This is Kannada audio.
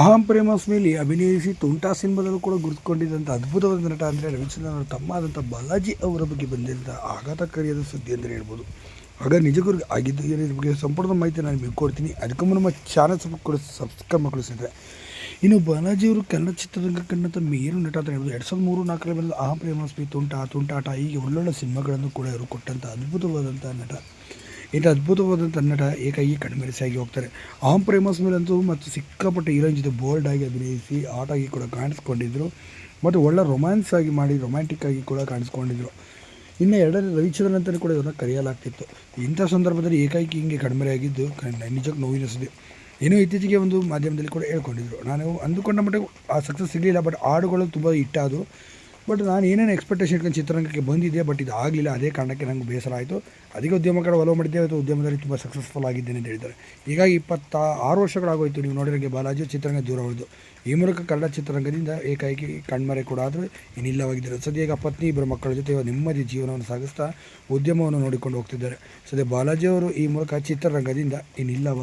ಅಹಂ ಪ್ರೇಮಾಸ್ಮಿಲಿ ಅಭಿನಯಿಸಿ ತುಂಟಾ ಸಿನಿಮಾದಲ್ಲೂ ಕೂಡ ಗುರುತುಕೊಂಡಿದ್ದಂಥ ಅದ್ಭುತವಾದ ನಟ ಅಂದರೆ ರವಿಚಂದ್ರನ್ ಅವರು ತಮ್ಮ ಆದಂಥ ಬಾಲಾಜಿ ಅವರ ಬಗ್ಗೆ ಬಂದಿದ್ದ ಆಘಾತಕಾರಿಯಾದ ಸುದ್ದಿ ಅಂತಲೇ ಹೇಳ್ಬೋದು. ಆಗ ನಿಜಕ್ಕೂ ಆಗಿದ್ದು ಏನಿದ್ರ ಬಗ್ಗೆ ಸಂಪೂರ್ಣ ಮಾಹಿತಿ ನಾನು ನಿಮಗೆ ಕೊಡ್ತೀನಿ. ಅದಕ್ಕೂ ನಮ್ಮ ಚಾನಲ್ ಕೂಡ ಸಬ್ಸ್ಕ್ರೈಬ್ ಮಾಡಿಸಿದ್ರೆ ಇನ್ನು ಬಾಲಾಜಿ ಅವರು ಕನ್ನಡ ಚಿತ್ರರಂಗ ಕಂಡಂಥ ಮೇರು ನಟ ಅಂತ ಹೇಳ್ಬೋದು. ಎರಡು ಸಾವಿರದ ಮೂರು ನಾಲ್ಕರಲ್ಲಿ ಬಂದ ಅಹಂ ಪ್ರೇಮಸ್ಮಿ ತುಂಟಾ, ತುಂಟಾಟ ಹೀಗೆ ಒಳ್ಳೊಳ್ಳೆ ಸಿನಿಮಾಗಳನ್ನು ಕೂಡ ಇವರು ಕೊಟ್ಟಂಥ ಅದ್ಭುತವಾದಂಥ ನಟ. ಇಂಥ ಅದ್ಭುತವಾದಂಥ ನಟ ಏಕಾಗಿ ಕಣ್ಮೆರೆಸಿಯಾಗಿ ಹೋಗ್ತಾರೆ. ಆಮ್ ಪ್ರೇಮಸ್ ಮೇಲಂತೂ ಮತ್ತು ಸಿಕ್ಕಾಪಟ್ಟೆ ಹೀರೋಯಿನ್ ಜೊತೆ ಬೋಲ್ಡ್ ಆಗಿ ಅಭಿನಯಿಸಿ ಆಟಾಗಿ ಕೂಡ ಕಾಣಿಸ್ಕೊಂಡಿದ್ರು. ಮತ್ತು ಒಳ್ಳೆ ರೊಮ್ಯಾನ್ಸ್ ಆಗಿ ಮಾಡಿ ರೊಮ್ಯಾಂಟಿಕ್ ಆಗಿ ಕೂಡ ಕಾಣಿಸ್ಕೊಂಡಿದ್ರು. ಇನ್ನು ಎರಡನೇ ರವಿಚಂದ್ರನ್ ಅಂತಲೂ ಕೂಡ ಇವ್ರನ್ನ ಕರೆಯಲಾಗ್ತಿತ್ತು. ಇಂಥ ಸಂದರ್ಭದಲ್ಲಿ ಏಕಾಏಕಿ ಹಿಂಗೆ ಕಣ್ಮರೆಯಾಗಿದ್ದು ನಿಜಕ್ಕೆ ನೋವಿನ ಸುದ್ದಿ. ಏನೋ ಇತ್ತೀಚೆಗೆ ಒಂದು ಮಾಧ್ಯಮದಲ್ಲಿ ಕೂಡ ಹೇಳ್ಕೊಂಡಿದ್ರು. ನಾನು ಅಂದುಕೊಂಡ ಮಟ್ಟಿಗೆ ಆ ಸಕ್ಸಸ್ ಸಿಗಲಿಲ್ಲ ಬಟ್ ಹಾಡುಗಳು ತುಂಬ ಹಿಟ್ಟಾದವು ಬಟ್ ನಾನು ಏನೇನು ಎಕ್ಸ್ಪೆಕ್ಟೇಷನ್ ಇಟ್ಕೊಂಡು ಚಿತ್ರರಂಗಕ್ಕೆ ಬಂದಿದ್ದೆ ಬಟ್ ಇದು ಆಗಲಿಲ್ಲ. ಅದೇ ಕಾರಣಕ್ಕೆ ನನಗೆ ಬೇಸರ ಆಯಿತು. ಅದಕ್ಕೆ ಉದ್ಯಮ ಕಡೆ ಒಲವು ಮಾಡಿದ್ದೆ ಉದ್ಯಮದಲ್ಲಿ ತುಂಬ ಸಕ್ಸಸ್ಫುಲ್ ಆಗಿದ್ದೇನೆ ಅಂತ ಹೇಳಿದ್ದಾರೆ. ಹೀಗಾಗಿ ಇಪ್ಪತ್ತ ಆರು ವರ್ಷಗಳಾಗೋಯ್ತು ನೀವು ನೋಡಿದಂಗೆ ಬಾಲಾಜಿ, ಚಿತ್ರರಂಗ ದೂರ ಈ ಮೂಲಕ ಕನ್ನಡ ಚಿತ್ರರಂಗದಿಂದ ಏಕಾಏಕಿ ಕಣ್ಮರೆ ಕೂಡ ಆದರೂ ಇನ್ನಿಲ್ಲವಾಗಿದ್ದಾರೆ ಸದ್ಯ ಈಗ ಪತ್ನಿ, ಇಬ್ಬರು ಮಕ್ಕಳ ಜೊತೆ ನೆಮ್ಮದಿ ಜೀವನವನ್ನು ಸಾಗಿಸ್ತಾ ಉದ್ಯಮವನ್ನು ನೋಡಿಕೊಂಡು ಹೋಗ್ತಿದ್ದಾರೆ. ಸದ್ಯ ಬಾಲಾಜಿಯವರು ಈ ಮೂಲಕ ಚಿತ್ರರಂಗದಿಂದ ಇನ್ನಿಲ್ಲವ